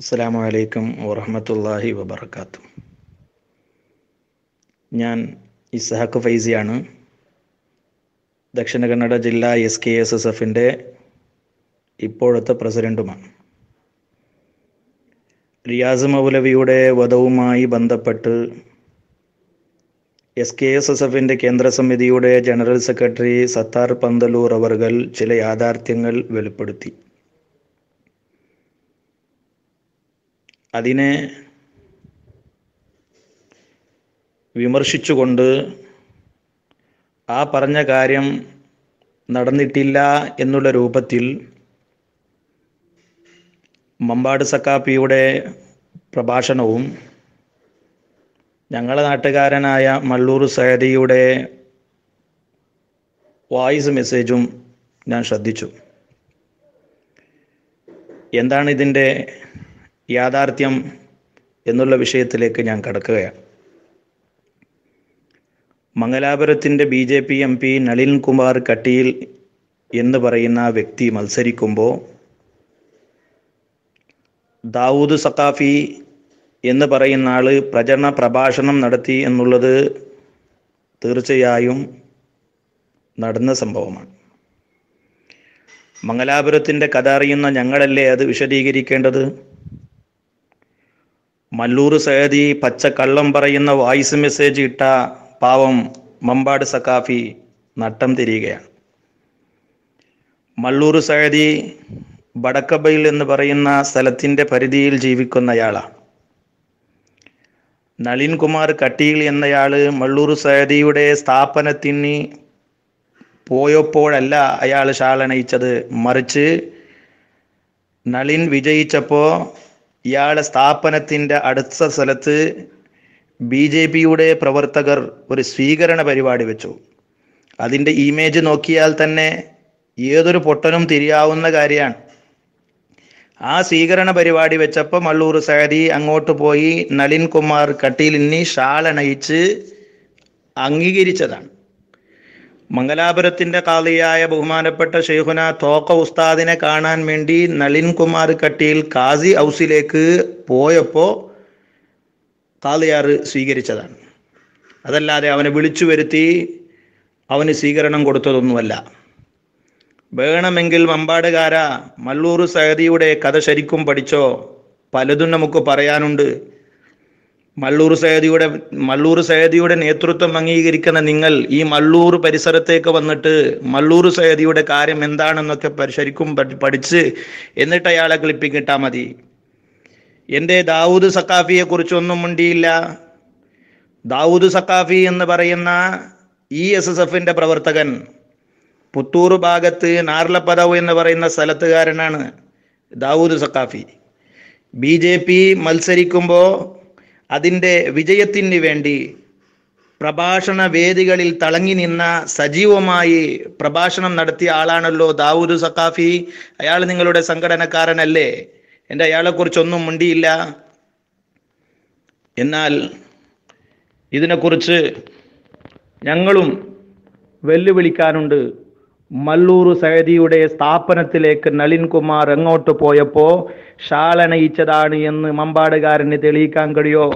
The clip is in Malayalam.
അസ്സാം വലൈക്കും വറഹമത്തല്ലാഹി വബർക്കാത്തു ഞാൻ ഇസ്ഹാഖ് ഫൈസിയാണ്. ദക്ഷിണ കന്നഡ ജില്ലാ എസ് കെ എസ് എസ് എഫിന്റെ ഇപ്പോഴത്തെ പ്രസിഡന്റുമാണ് റിയാസ് മൗലവിയുടെ വധവുമായി ബന്ധപ്പെട്ട് എസ് കെ എസ് എസ് എഫിന്റെ കേന്ദ്ര സമിതിയുടെ ജനറൽ സെക്രട്ടറി സത്താർ പന്തലൂർ അവർകൾ ചില യാഥാർത്ഥ്യങ്ങൾ വെളിപ്പെടുത്തി. അതിനെ വിമർശിച്ചുകൊണ്ട് ആ പറഞ്ഞ കാര്യം നടന്നിട്ടില്ല എന്നുള്ള രൂപത്തിൽ മമ്പാട് സക്കാപ്പിയുടെ പ്രഭാഷണവും ഞങ്ങളുടെ നാട്ടുകാരനായ മള്ളൂർ സയദിയുടെ വോയിസ് മെസ്സേജും ഞാൻ ശ്രദ്ധിച്ചു. എന്താണ് ഇതിന്റെ യാഥാർത്ഥ്യം എന്നുള്ള വിഷയത്തിലേക്ക് ഞാൻ കടക്കുകയാണ്. മംഗലാപുരത്തിന്റെ B J P M P Nalin Kumar Kateel എന്ന് പറയുന്ന വ്യക്തി മത്സരിക്കുമ്പോൾ ദാവൂദ് സഖാഫി എന്ന് പറയുന്ന ആൾ പ്രചരണ പ്രഭാഷണം നടത്തി എന്നുള്ളത് തീർച്ചയായും നടന്ന സംഭവമാണ്. മംഗലാപുരത്തിന്റെ കഥ അറിയുന്ന ഞങ്ങളല്ലേ അത് വിശദീകരിക്കേണ്ടത്? മല്ലൂർ സയദി പച്ചക്കള്ളം പറയുന്ന വോയിസ് മെസ്സേജ് ഇട്ട പാവം മമ്പാട് സക്കാഫി നട്ടം തിരിയുകയാണ്. മല്ലൂർ സയദി ബടക്കബയിൽ എന്ന് പറയുന്ന സ്ഥലത്തിന്റെ പരിധിയിൽ ജീവിക്കുന്നയാളാണ്. നളിൻ കുമാർ കട്ടിയിൽ എന്നയാൾ മള്ളൂർ സയദിയുടെ സ്ഥാപനത്തിന് പോയപ്പോഴല്ല അയാൾ ശാളനയിച്ചത് മറിച്ച് നളിൻ വിജയിച്ചപ്പോൾ ഇയാളെ സ്ഥാപനത്തിന്റെ അടുത്ത സ്ഥലത്ത് ബി ജെ പിയുടെ പ്രവർത്തകർ ഒരു സ്വീകരണ പരിപാടി വെച്ചു. അതിന്റെ ഇമേജ് നോക്കിയാൽ തന്നെ ഏതൊരു പൊട്ടനും തിരിയാവുന്ന കാര്യമാണ്. ആ സ്വീകരണ പരിപാടി വെച്ചപ്പോൾ മള്ളൂർ സാരി അങ്ങോട്ട് പോയി നളിൻ കുമാർ കട്ടീലിന് ഷാളണയിച്ച് അംഗീകരിച്ചതാണ്. മംഗലാപുരത്തിന്റെ കാളിയായ ബഹുമാനപ്പെട്ട ഷെയ്ഖുന തോക്ക ഉസ്താദിനെ കാണാൻ വേണ്ടി നളിൻ കുമാർ കട്ടിയിൽ കാസി ഹൗസിലേക്ക് പോയപ്പോൾ കാളിയാർ സ്വീകരിച്ചതാണ്. അതല്ലാതെ അവനെ വിളിച്ചു വരുത്തി അവന് സ്വീകരണം കൊടുത്തതൊന്നുമല്ല. വേണമെങ്കിൽ മമ്പാടുകാര മല്ലൂർ സഹദിയുടെ കഥ ശരിക്കും പഠിച്ചോ? പലതും നമുക്ക് പറയാനുണ്ട്. മള്ളൂർ സയദിയുടെ മള്ളൂർ സയദിയുടെ നേതൃത്വം അംഗീകരിക്കുന്ന നിങ്ങൾ ഈ മള്ളൂർ പരിസരത്തേക്ക് വന്നിട്ട് മള്ളൂർ സയദിയുടെ കാര്യം എന്താണെന്നൊക്കെ ശരിക്കും പഠിച്ച് എന്നിട്ട് അയാളെ ക്ലിപ്പി കിട്ടാൽ മതി. എന്റെ ദാവൂദ് സക്കാഫിയെ കുറിച്ചൊന്നും മുണ്ടിയില്ല. ദാവൂദ് സക്കാഫി എന്ന് പറയുന്ന ഇ എസ് എസ് എഫിന്റെ പ്രവർത്തകൻ പുത്തൂർ ഭാഗത്ത് നാർലപ്പദവ് എന്ന് പറയുന്ന സ്ഥലത്തുകാരനാണ് Dawood Saqafi B J P മത്സരിക്കുമ്പോൾ അതിന്റെ വിജയത്തിന് വേണ്ടി പ്രഭാഷണ വേദികളിൽ തളങ്ങി നിന്ന സജീവമായി പ്രഭാഷണം നടത്തിയ ആളാണല്ലോ ദാവൂദ് സഖാഫി. അയാൾ നിങ്ങളുടെ സംഘടനക്കാരനല്ലേ? എന്റെ അയാളെക്കുറിച്ചൊന്നും മുണ്ടിയില്ല. എന്നാൽ ഇതിനെക്കുറിച്ച് ഞങ്ങളും വെല്ലുവിളിക്കാനുണ്ട്. മല്ലൂർ സഹദിയുടെ സ്ഥാപനത്തിലേക്ക് നളിൻ കുമാർ എങ്ങോട്ട് പോയപ്പോ ഷാളണയിച്ചതാണ് എന്ന് മമ്പാടുകാരന് തെളിയിക്കാൻ കഴിയോ?